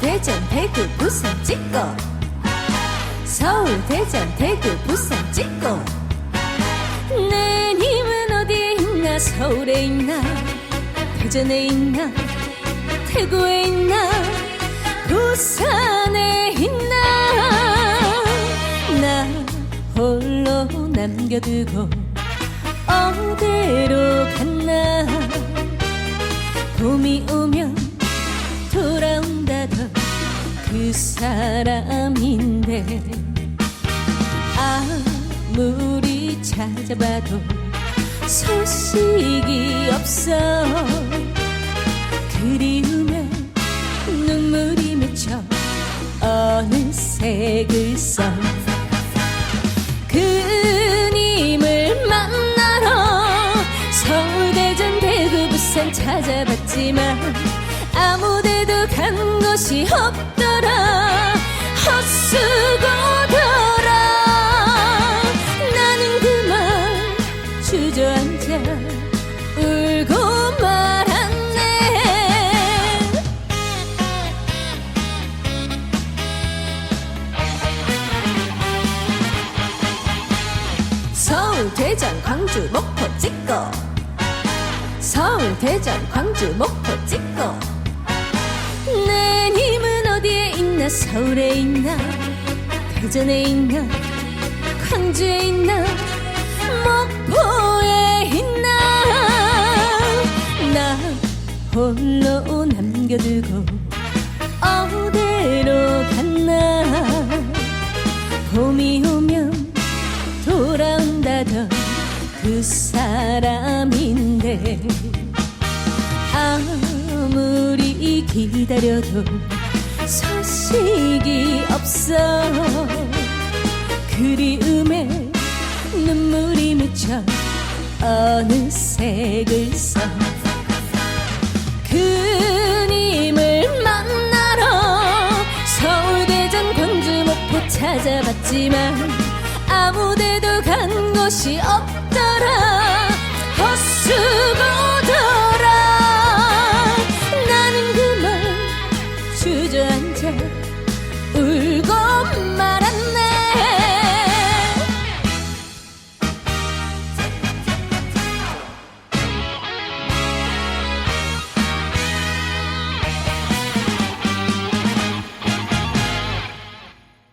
대전, 대구, 부산 찍고 서울, 대전, 대구, 부산 찍고. 내 님은 어디에 있나? 서울에 있나? 대전에 있나? 대구에 있나? 부산에 있나? 나 홀로 남겨두고 어디로 갔나? 봄이 오면 그 사람인데 아무리 찾아봐도 소식이 없어. 그리움에 눈물이 맺혀 어느새 글썽 그님을 만나러 서울 대전 대구 부산 찾아봤지만 아무데도 간 곳이 없더라. 헛수고더라. 나는 그만 주저앉아 울고 말았네. 서울, 대전, 광주, 목포 찍고. 서울, 대전, 광주, 목포 찍고 내 님은 어디에 있나? 서울에 있나? 대전에 있나? 광주에 있나? 목포에 있나? 나 홀로 남겨두고 어디로 갔나? 봄이 오면 돌아온다던 그 사람인데 기다려도 소식이 없어. 그리움에 눈물이 묻혀 어느새 글썽 그님을 만나러 서울 대전 광주 목포 찾아봤지만 아무데도 간 곳이 없더라. 헛수고